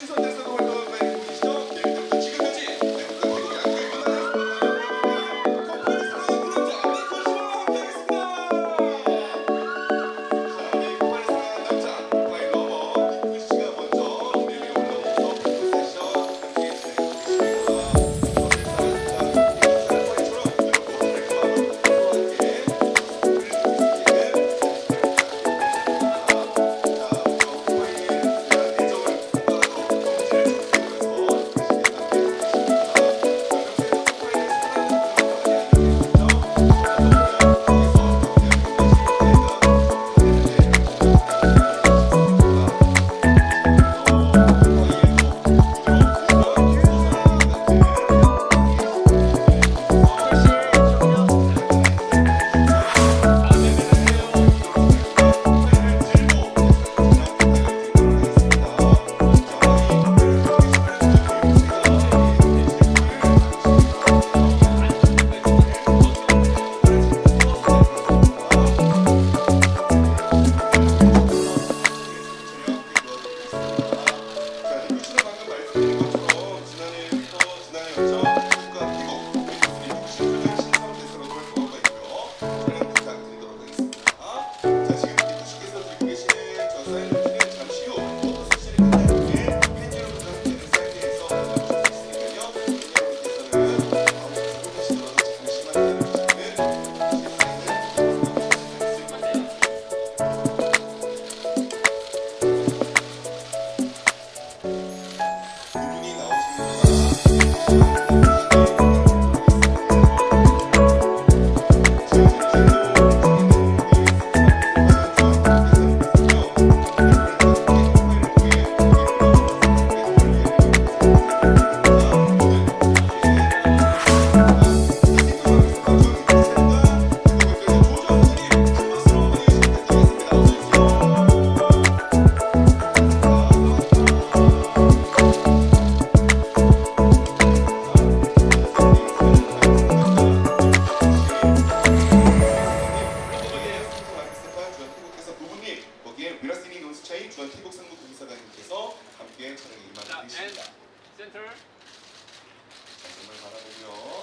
취소됐어. 주한 태국 상무국 이사장님께서 함께 촬영에 임하게 되십니다. 센터. 정말 바라보며